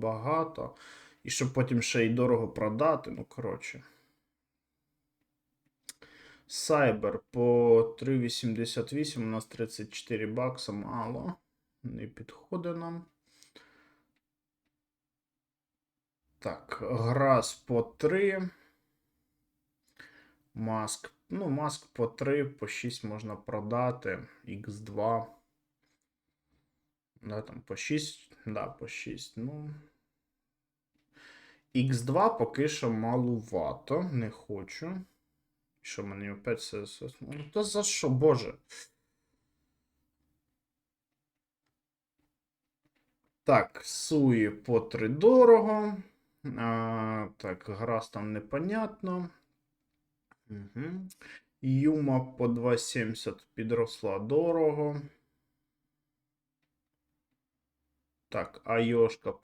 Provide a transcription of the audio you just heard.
багато. І щоб потім ще й дорого продати. Ну, коротше. Сайбер по 3,88 у нас 34 бакса мало. Не підходить нам. Так, Грас по 3. Маск. Ну, маск по 3, по 6 можна продати. Х2. Да, там по 6. Да, по 6. Ну. Х2 поки що малувато. Не хочу. Що мені опять все. Ну, то за що, боже? Так, Суї по 3 дорого. А, так, Грас там непонятно. Угу. Юма по 2,70 підросла дорого. Так, Айошка